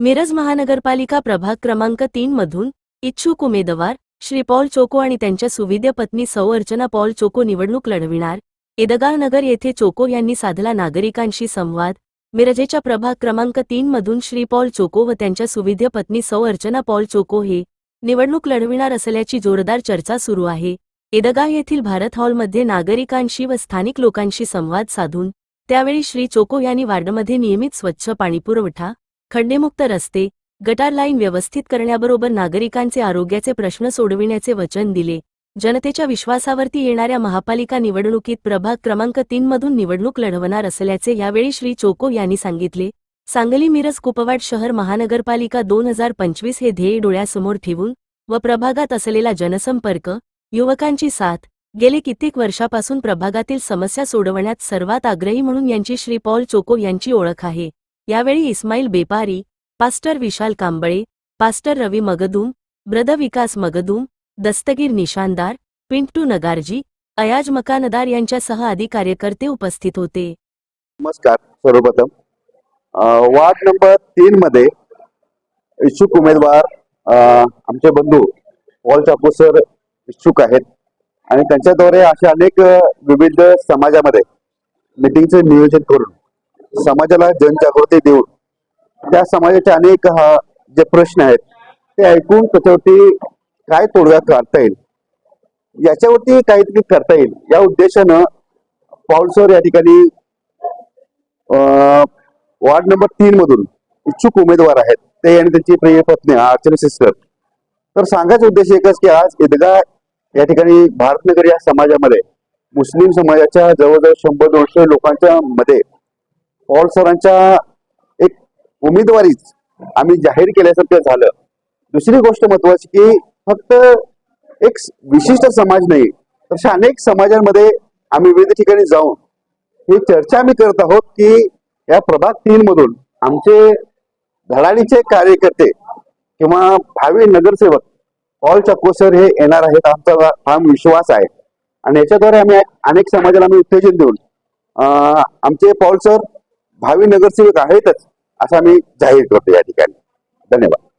मिरज महानगरपालिका प्रभाग क्रमांक तीन मधून इच्छुक उमेदवार श्री पॉल चोको आणि त्यांच्या सुविद्य पत्नी सौ अर्चना पॉल चोको निवडणूक लढविणार. एदगाव नगर येथे चोको यांनी साधला नागरिकांशी संवाद. मिरजेच्या प्रभाग क्रमांक तीन मधून श्री पॉल चोको व त्यांच्या सुविद्य पत्नी सौ अर्चना पॉल चोको हे निवडणूक लढविणार असल्याची जोरदार चर्चा सुरू आहे. एदगाव येथील भारत हॉलमध्ये नागरिकांशी व स्थानिक लोकांशी संवाद साधून त्यावेळी श्री चोको यांनी वार्डमध्ये नियमित स्वच्छ पाणीपुरवठा खड्डेमुक्त रस्ते गटार लाईन व्यवस्थित करण्याबरोबर नागरिकांचे आरोग्याचे प्रश्न सोडविण्याचे वचन दिले. जनतेच्या विश्वासावरती येणाऱ्या महापालिका निवडणुकीत प्रभाग क्रमांक तीन मधून निवडणूक लढवणार असल्याचे यावेळी श्री चोको यांनी सांगितले. सांगली मिरज कुपवाड शहर महानगरपालिका दोन हजार पंचवीस हे ध्येय डोळ्यासमोर ठेवून व प्रभागात असलेला जनसंपर्क युवकांची साथ गेले कित्येक वर्षापासून प्रभागातील समस्या सोडवण्यात सर्वात आग्रही म्हणून यांची श्री पॉल चोको यांची ओळख आहे. यावेळी इस्माईल बेपारी पास्टर विशाल कांबळे पास्टर रवी मगदूम ब्रद विकास मगदूम दस्तगीर निशानदार पिंटू नगारजी अयाज मकानदार यांच्यासह आदी कार्यकर्ते उपस्थित होते. नमस्कार सर्वप्रथम. वार्ड नंबर तीन मध्ये इच्छुक उमेदवार आमचे बंधू पॉल चाकू सर इच्छुक आहेत आणि त्यांच्याद्वारे असे अनेक विविध समाजामध्ये मिटिंगचे नियोजन करून समाजाला जनजागृती देऊन त्या समाजाचे अनेक हा जे प्रश्न आहेत ते ऐकून त्याच्यावरती काय तोडगा काढता येईल? याच्यावरती काहीतरी करता येईल. या उद्देशानं पाऊलसर या ठिकाणी अं, वार्ड नंबर तीन मधून इच्छुक उमेदवार आहेत ते आणि त्यांची प्रिय पत्नी अर्चना सिस्टर तर सांगायचा उद्देश एकच की आज ईदगा या ठिकाणी भारतनगर या समाजामध्ये मुस्लिम समाजाच्या जवळजवळ शंभर दोनशे लोकांच्या मध्ये पॉल सरांच्या एक उमेदवारीच आम्ही जाहीर केल्यासारखं झालं. दुसरी गोष्ट महत्वाची की फक्त एक विशिष्ट समाज नाही तर अशा अनेक समाजांमध्ये आम्ही विविध ठिकाणी जाऊन ही चर्चा आम्ही करत आहोत की या प्रभाग तीन मधून आमचे धडाडीचे कार्यकर्ते किंवा भावी नगरसेवक पॉल चक्कोसर हे येणार आहेत आमचा फार विश्वास आहे. आणि याच्याद्वारे आम्ही अनेक समाजाला आम्ही उत्तेजन देऊन आमचे पॉल सर भावी नगरसेवक आहेतच असं आम्ही जाहीर करतो या ठिकाणी. धन्यवाद.